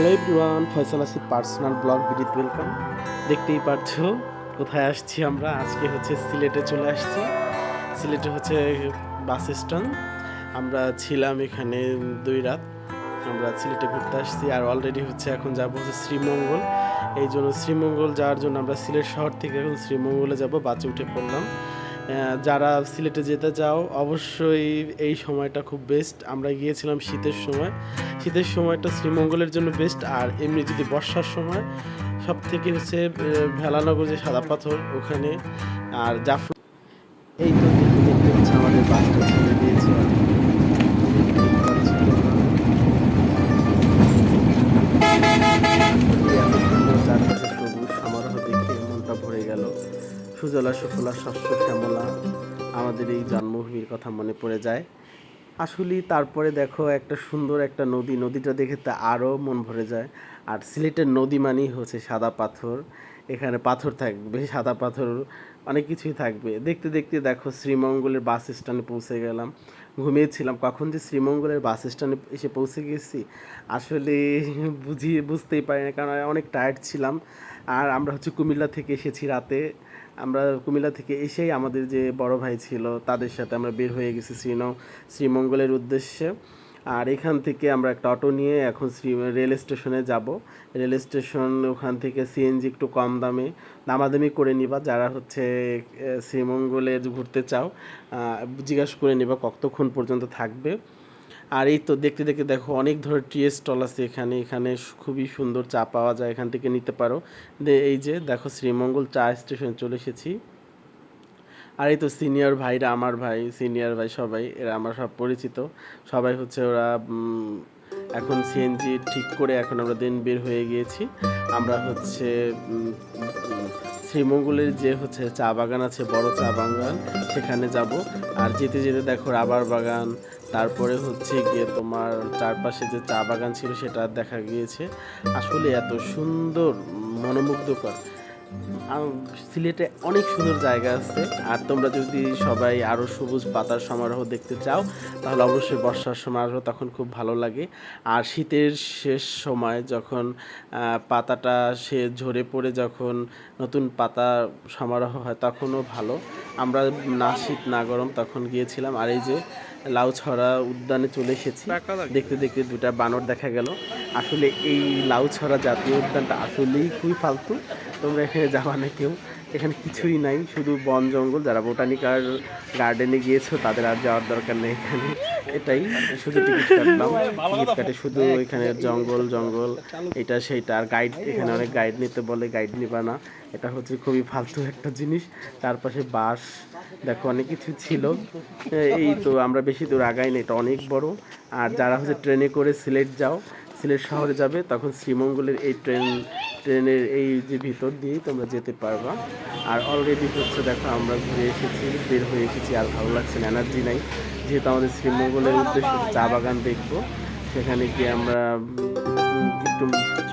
Hello everyone, Faisal Asif personal blog video welcome. দেখতেই পারছ, কোথায় আসছি আমরা? আজকে হচ্ছে সিলেটে চলে আসছি। সিলেটে হচ্ছে বাস স্ট্যান্ড। আমরা ছিলাম এখানে দুই রাত। আমরা সিলেটে ঘুরতে আসছি আর অলরেডি হচ্ছে এখন যাব হচ্ছে শ্রীমঙ্গল। এই জন্য শ্রীমঙ্গল যাওয়ার জন্য আমরা সিলেট শহর থেকে এখন শ্রীমঙ্গলে যাব, বাসে উঠে পড়লাম। যারা সিলেটে যেতে চাও, অবশ্যই এই সময়টা খুব বেস্ট আমরা গিয়েছিলাম শীতের সময়। শীতের সময়টা শ্রীমঙ্গলের জন্য বেস্ট আর এমনি যদি বর্ষার সময় সব থেকে হচ্ছে ভেলানগর যে সাদা পাথর, ওখানে। আর জাফর এই তো দেখতে হচ্ছে আমাদের বাসটা সুজলা সুফলা শস্য শ্যামলা। আমাদের এই জন্মভূমির কথা মনে পড়ে যায়। আসলে তারপরে দেখো একটা সুন্দর একটা নদী, নদীটা দেখে তা আরও মন ভরে যায়। আর সিলেটের নদী মানেই হচ্ছে সাদা পাথর। এখানে পাথর থাকবে, সাদা পাথর, অনেক কিছুই থাকবে। দেখতে দেখতে দেখো শ্রীমঙ্গলের বাস স্ট্যান্ডে পৌঁছে গেলাম। ঘুমিয়েছিলাম, কখন যে শ্রীমঙ্গলের বাস স্ট্যান্ডে এসে পৌঁছে গেছি, আসলে বুঝিয়ে বুঝতেই পারি না, কারণ অনেক টায়ার্ড ছিলাম। আর আমরা হচ্ছে কুমিল্লা থেকে এসেছি রাতে। আমরা কুমিল্লা থেকে এসেই আমাদের যে বড় ভাই ছিল, তাদের সাথে আমরা বের হয়ে গেছি শ্রীন, শ্রীমঙ্গলের উদ্দেশ্যে। আর এখান থেকে আমরা একটা অটো নিয়ে এখন শ্রী রেল স্টেশনে যাব। রেল স্টেশন ওখান থেকে সিএনজি একটু কম দামে দামাদামি করে নিবা। যারা হচ্ছে শ্রীমঙ্গলে ঘুরতে চাও জিজ্ঞাসা করে নিবা কতক্ষণ পর্যন্ত থাকবে। আর এই তো দেখতে দেখতে দেখো অনেক ধরনের টি স্টল আছে এখানে। এখানে খুবই সুন্দর চা পাওয়া যায়, এখান থেকে নিতে পারো। এই যে দেখো শ্রীমঙ্গল চা স্টেশন চলে এসেছি। আর এই তো সিনিয়র ভাইরা, আমার ভাই সিনিয়র ভাই সবাই, এরা আমার সব পরিচিত। সবাই হচ্ছে ওরা এখন সিএনজি ঠিক করে এখন আমরা দিন বের হয়ে গিয়েছি। আমরা হচ্ছে শ্রীমঙ্গলের যে হচ্ছে চা বাগান আছে, বড় চা বাগান, সেখানে যাব। আর যেতে যেতে দেখো রাবার বাগান, তারপরে হচ্ছে গিয়ে তোমার চারপাশে যে চা বাগান ছিল সেটা দেখা গিয়েছে। আসলে এত সুন্দর, মনোমুগ্ধকর। সিলেটে অনেক সুন্দর জায়গা আছে। আর তোমরা যদি সবাই আরও সবুজ পাতার সমারোহ দেখতে চাও, তাহলে অবশ্যই বর্ষার সমারোহ তখন খুব ভালো লাগে। আর শীতের শেষ সময় যখন পাতাটা সে ঝরে পড়ে যখন নতুন পাতা সমারোহ হয়, তখনও ভালো। আমরা না শীত না গরম তখন গিয়েছিলাম, আর এই যে লাউছড়া উদ্যানে চলে এসেছি। দেখতে দেখতে দুটা বানর দেখা গেল। আসলে এই লাউছড়া জাতীয় উদ্যানটা আসলেই খুবই ফালতু। তোমরা এখানে যাবা না কেউ। এখানে কিছুই নাই, শুধু বন জঙ্গল। যারা বোটানিকার গার্ডেনে গিয়েছো, তাদের আর যাওয়ার দরকার নেই এখানে। এটাই শুধু টিকিট কাটে শুধু এখানে জঙ্গল জঙ্গল, এটা, সেইটা। আর গাইড এখানে অনেক গাইড নিতে বলে গাইড নিবা না। এটা হচ্ছে খুবই ফালতু একটা জিনিস। তার পাশে বাস দেখো অনেক কিছু ছিল। এই তো আমরা বেশি দূর আগাই না এটা অনেক বড়। আর যারা হচ্ছে ট্রেনে করে সিলেট যাও সিলেট শহরে যাবে, তখন শ্রীমঙ্গলের এই ট্রেন, ট্রেনের এই যে ভিতর দিয়েই তোমরা যেতে পারবা। আর অলরেডি হচ্ছে দেখো, আমরা ঘুরে এসেছি, বের হয়ে এসেছি, আর ভালো লাগছে না এনার্জি নাই। যেহেতু আমাদের শ্রীমঙ্গলের উদ্দেশ্যে চা বাগান দেখব, সেখানে গিয়ে আমরা একটু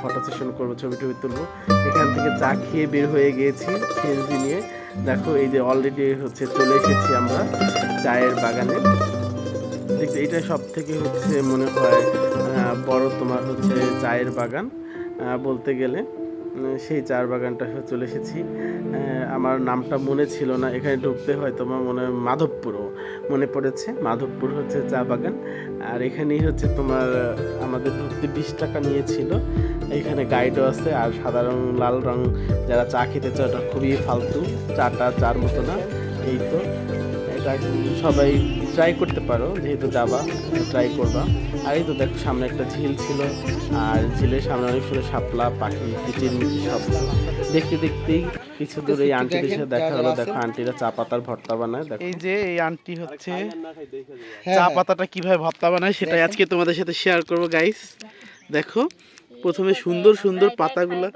ফটো সেশন করব, ছবি টবি তুলবো। এখান থেকে চা খেয়ে বের হয়ে গিয়েছি, সিএনজি নিয়ে। দেখো, এই যে অলরেডি হচ্ছে চলে এসেছি আমরা চায়ের বাগানে। দেখতে এটা সব থেকে হচ্ছে মনে হয় বড় তোমার হচ্ছে চায়ের বাগান বলতে গেলে সেই চায়ের বাগানটা চলে এসেছি। আমার নামটা মনে ছিল না, এখানে ঢুকতে হয় তোমার মনে হয় মাধবপুরও মনে পড়েছে। মাধবপুর হচ্ছে চা বাগান, আর এখানেই হচ্ছে তোমার আমাদের ঢুকতে বিশ টাকা নিয়েছিল। এখানে গাইডও আছে, আর সাদা লাল রং, যারা চা খেতে চায় ওটা খুবই ফালতু। চাটা চার মতো না, এই তো। এটা সবাই ট্রাই করতে পারো যেহেতু যাবা ট্রাই করবা। আর এই তো দেখো সামনে একটা ঝিল ছিল আর ঝিলের সামনে অনেক সুন্দর শাপলা পাখি কিচিরমিচি সব। দেখতে দেখতেই কিছু দূর এই আন্টিদের সাথে দেখা হলো। দেখো আন্টিরা চা পাতার ভর্তা বানায় দেখো। এই যে এই আন্টি হচ্ছে চা পাতাটা কীভাবে ভর্তা বানায় সেটাই আজকে তোমাদের সাথে শেয়ার করব গাইস দেখো প্রথমে সুন্দর সুন্দর পাতাগুলো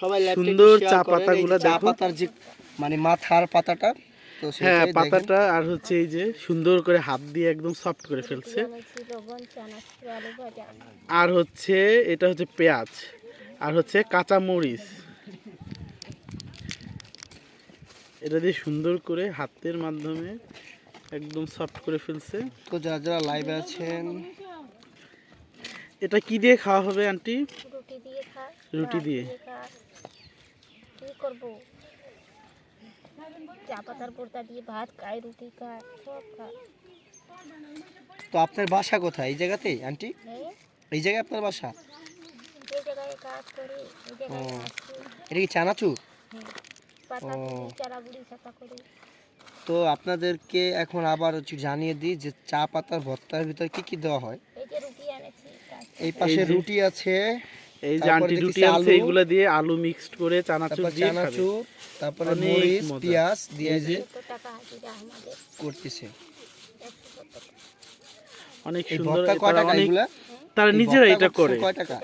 সবাই সুন্দর চা পাতাগুলো দেখো। পাতার যে মানে মাথার পাতাটা হ্যাঁ পাতাটা আর হচ্ছে এই যে সুন্দর করে হাত দিয়ে একদম সফট করে ফেলছে। আর হচ্ছে এটা হচ্ছে পেঁয়াজ আর হচ্ছে কাঁচা মরিচ এটা দিয়ে সুন্দর করে হাতের মাধ্যমে একদম সফট করে ফেলছে। তো যারা যারা লাইভে আছেন এটা কি দিয়ে খাওয়া হবে আন্টি? রুটি দিয়ে রুটি দিয়ে। কি করব? চা পাতার পোড়তা দিয়ে ভাত খায় রুটি খায় সব খায়। তো আপনার বাসা কোথায়? এই জায়গাতেই আন্টি? এই জায়গায় আপনার বাসা? যে জায়গায় কাজ করি ও। এটা কি চানাচুর? করি তো আপনাদেরকে এখন আবার জানিয়ে দিই যে চা পাতার ভর্তার ভিতরে কি কি দেওয়া হয়? এই যে রুটি এনেছি কাজ এই পাশে রুটি আছে এই যে আন্টি রুটি আছে দিয়ে আলু মিক্সড করে চানাচুর দিয়ে চানাচুর তারপরে মরিচ পেঁয়াজ দিয়ে যে করতেছে। অনেক সুন্দর তারা অনেক তারা নিজেরা এটা করে। কয় টাকা?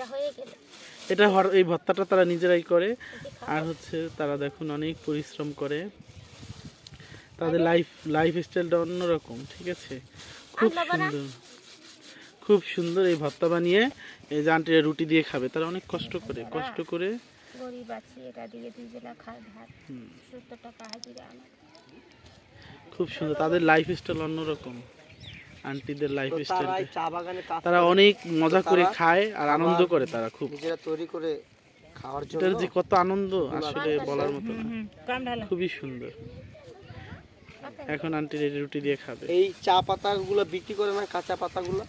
এটা হয়ে এই ভর্তাটা তারা নিজেরাই করে। আর হচ্ছে তারা দেখুন অনেক পরিশ্রম করে। তাদের লাইফ লাইফ স্টাইলটা অন্যরকম ঠিক আছে? খুব? সুন্দর। খুব সুন্দর এই ভর্তা বানিয়ে এই যে আন্টিরা রুটি দিয়ে খাবে। তারা অনেক কষ্ট করে কষ্ট করে। গরিব আছি এটা দিয়ে দুই বেলা খায় ভাত। সত্তর টাকা হাজিরা আমার। খুব সুন্দর তাদের লাইফ স্টাইল অন্যরকম। আন্টিদের লাইফ স্টাইল তারা চা বাগানে তারা অনেক মজা করে খায় আর আনন্দ করে তারা খুব। নিজেরা তৈরি করে খাওয়ার জন্য এটার যে কত আনন্দ আসলে বলার মতো না। খুবই সুন্দর। এখন আন্টির এই রুটি দিয়ে খাবে। এই চা পাতাগুলো বিক্রি করে না কাঁচা পাতাগুলো?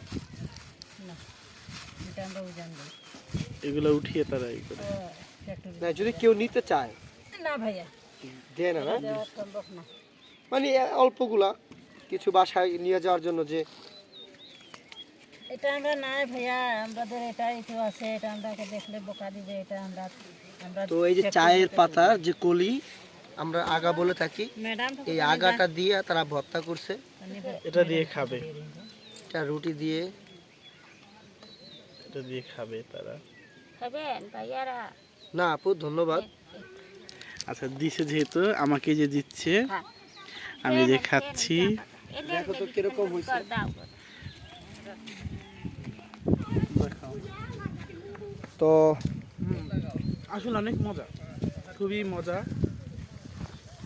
এগুলো উঠিয়ে তারা এই করে। না যদি কেউ নিতে চায়। না ভাইয়া। দেয় না না? মানে অল্পগুলা কিছু বাসায় নিয়ে যাওয়ার জন্য যে এটা আমরা নাই ভাইয়া আমাদের এটাই তো আছে এটা আমরাকে দেখলে বোকা দিবে এটা আমরা আমরা তো এই যে চায়ের পাতা যে কলি আমরা আগা বলে থাকি এই আগাটা দিয়ে তারা ভর্তা করছে। এটা দিয়ে খাবে। এটা রুটি দিয়ে এটা দিয়ে খাবে তারা খাবেন ভাইয়ারা না আপু ধন্যবাদ আচ্ছা দিছে যেহেতু আমাকে যে দিচ্ছে হ্যাঁ। আমি যে খাচ্ছি দেখো তো কীরকম হয়েছে তো আসলে অনেক মজা খুবই মজা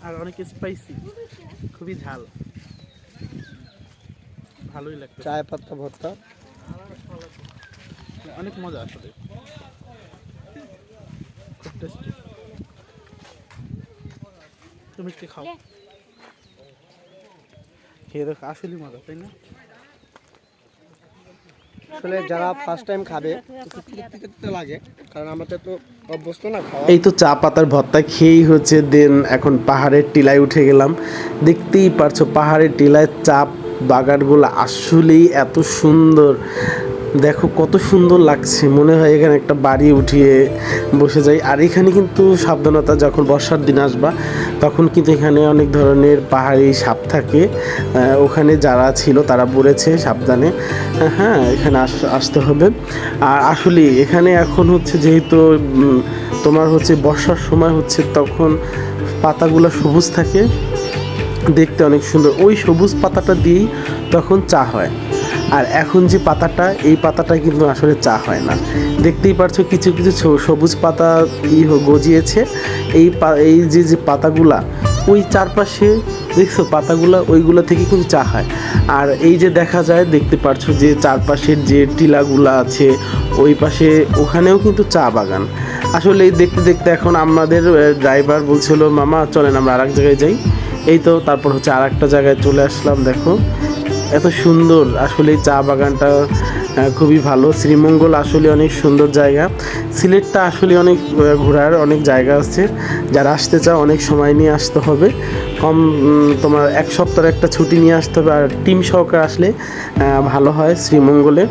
আর অনেক স্পাইসি খুবই ঝাল ভালোই লাগছে চায় পাতা ভর্তা অনেক মজা আসলে। খুব টেস্টি তুমি একটু খাও। খেয়ে দেখো আসলে মজা তাই না? আসলে যারা ফার্স্ট টাইম খাবে লাগে কারণ আমাদের তো অভ্যস্ত না এই তো চা পাতার ভর্তা খেয়েই হচ্ছে দেন এখন পাহাড়ের টিলায় উঠে গেলাম। দেখতেই পারছ পাহাড়ের টিলায় চা বাগানগুলো আসলেই এত সুন্দর। দেখো কত সুন্দর লাগছে। মনে হয় এখানে একটা বাড়ি উঠিয়ে বসে যাই। আর এখানে কিন্তু সাবধানতা, যখন বর্ষার দিন আসবা, তখন কিন্তু এখানে অনেক ধরনের পাহাড়ি সাপ থাকে। ওখানে যারা ছিল তারা বলেছে সাবধানে হ্যাঁ এখানে আস- আসতে হবে। আর আসলে এখানে এখন হচ্ছে যেহেতু তোমার হচ্ছে বর্ষার সময় হচ্ছে তখন পাতাগুলো সবুজ থাকে। দেখতে অনেক সুন্দর। ওই সবুজ পাতাটা দিয়েই তখন চা হয়। আর এখন যে পাতাটা, এই পাতাটা কিন্তু আসলে চা হয় না। দেখতেই পারছ কিছু কিছু সবুজ পাতা ই গজিয়েছে। এই এই যে যে পাতাগুলা, ওই চারপাশে দেখছ পাতাগুলা, ওইগুলো থেকে কিন্তু চা হয়। আর এই যে দেখা যায়, দেখতে পারছ যে চারপাশের যে টিলাগুলা আছে, ওই পাশে ওখানেও কিন্তু চা বাগান। আসলে দেখতে দেখতে এখন আমাদের ড্রাইভার বলছিল, মামা, চলেন আমরা আরেক জায়গায় যাই। এই তো তারপর হচ্ছে আর একটা জায়গায় চলে আসলাম, দেখো। এত সুন্দর আসলে চা বাগানটা খুবই ভালো। শ্রীমঙ্গল আসলে অনেক সুন্দর জায়গা। সিলেটটা আসলে অনেক ঘোরার অনেক জায়গা আছে। যারা আসতে চাও, অনেক সময় নিয়ে আসতে হবে। কম তোমার এক সপ্তাহের একটা ছুটি নিয়ে আসতে হবে। আর টিম সহকারে আসলে ভালো হয় শ্রীমঙ্গলে।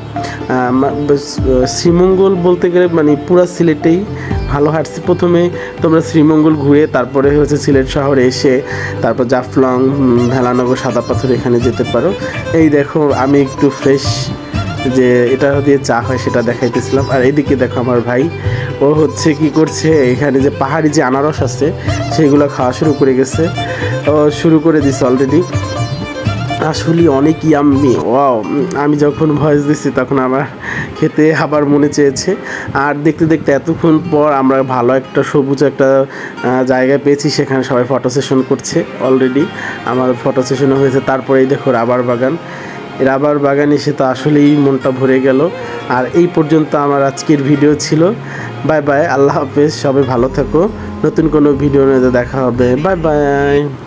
শ্রীমঙ্গল বলতে গেলে মানে পুরা সিলেটেই ভালো হাঁটছি প্রথমে তোমরা শ্রীমঙ্গল ঘুরে তারপরে হচ্ছে সিলেট শহরে এসে, তারপর জাফলং ভেলানগর, সাদা পাথর এখানে যেতে পারো। এই দেখো, আমি একটু ফ্রেশ যে এটা দিয়ে চা হয় সেটা দেখাইতেছিলাম। আর এইদিকে দেখো আমার ভাই ও হচ্ছে কি করছে এখানে যে পাহাড়ি যে আনারস আছে সেগুলো খাওয়া শুরু করে গেছে। ও শুরু করে দিছে অলরেডি আসলে অনেক ইয়াম্মি ওয়াও আমি যখন ভয়েস দিচ্ছি তখন আমার খেতে আবার মনে চেয়েছে। আর দেখতে দেখতে এতক্ষণ পর আমরা ভালো একটা সবুজ একটা আহ, জায়গা পেয়েছি সেখানে সবাই ফটো সেশন করছে অলরেডি আমার ফটো সেশনও হয়েছে তারপরেই দেখো রাবার বাগান। বাগান বাগানে এসে তো আসলেই মনটা ভরে গেল। আর এই পর্যন্ত আমার আজকের ভিডিও ছিল। বাই বাই আল্লাহ হাফেজ, সবাই ভালো থাকো। নতুন কোনো ভিডিও নিয়ে দেখা হবে। Bye bye